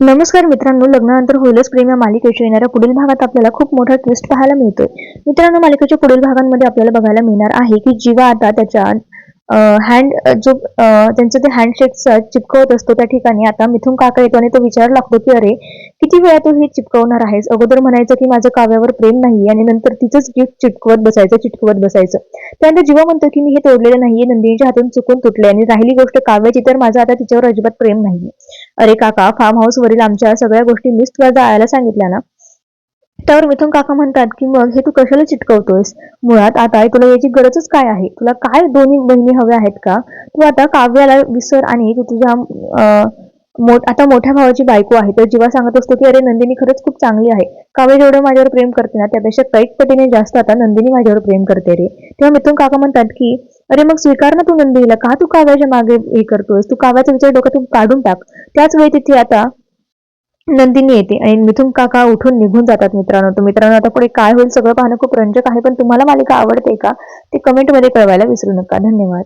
नमस्कार मित्रांनो लग्नानंतर होईलच प्रेम या मालिकेच्या येणाऱ्या पुढील भागात आपल्याला खूप मोठा ट्विस्ट पाहायला मिळतोय. मित्रांनो मालिकेच्या पुढील भागांमध्ये आपल्याला बघायला मिळणार आहे की जीवा आता त्याच्या हँड जो त्यांचं ते हँडशेक चिपकवत असतो त्या ठिकाणी. आता मिथून काका येतो आणि तो विचार लागतो की अरे किती वेळा तू हे चिपकवणार आहेस? अगोदर म्हणायचं की माझं काव्यावर प्रेम नाही आणि नंतर तिचंच गिफ्ट चिटकवत बसायचं चिटकवत बसायचं. त्यानंतर जीवा म्हणतो की मी हे तोडलेलं नाहीये नंदिनीच्या हातून चुकून तुटले आणि राहिली गोष्ट काव्याची तर माझं आता तिच्यावर अजिबात प्रेम नाहीये. अरे काका फार्म हाऊस वरील आमच्या सगळ्या गोष्टी मिस तुला जायला सांगितल्या ना? त्यावर मिथुन काका म्हणतात की मग हे तू कशाला चिटकवतोयस? मुळात आता तुला याची गरजच काय आहे? तुला काय दोन्ही बहिणी हव्या आहेत का? तू आता काव्याला विसर आणि तू तुझ्या मोठ आता मोठ्या भावाची बायको आहे तर जीवा सांगत असतो की अरे नंदिनी खरंच खूप चांगली आहे. काव्य जेवढं माझ्यावर प्रेम करते ना त्यापेक्षा कैक पटीने जास्त आता नंदिनी माझ्यावर प्रेम करते रे. तेव्हा मिथुन काका म्हणतात की अरे मग स्वीकार ना तू नंदिनीला? का तू काव्याच्या मागे हे करतोयस? तू काव्याचा विचार डोक्यातून काढून टाक. त्याच वेळी तिथे आता नंदिनी येते आणि मिथुन काका उठून निघून जातात मित्रांनो. तर मित्रांनो आता पुढे काय होईल सगळं पाहणं खूप रंजक आहे पण तुम्हाला मालिका आवडते का? ते कमेंटमध्ये कळवायला विसरू नका. धन्यवाद.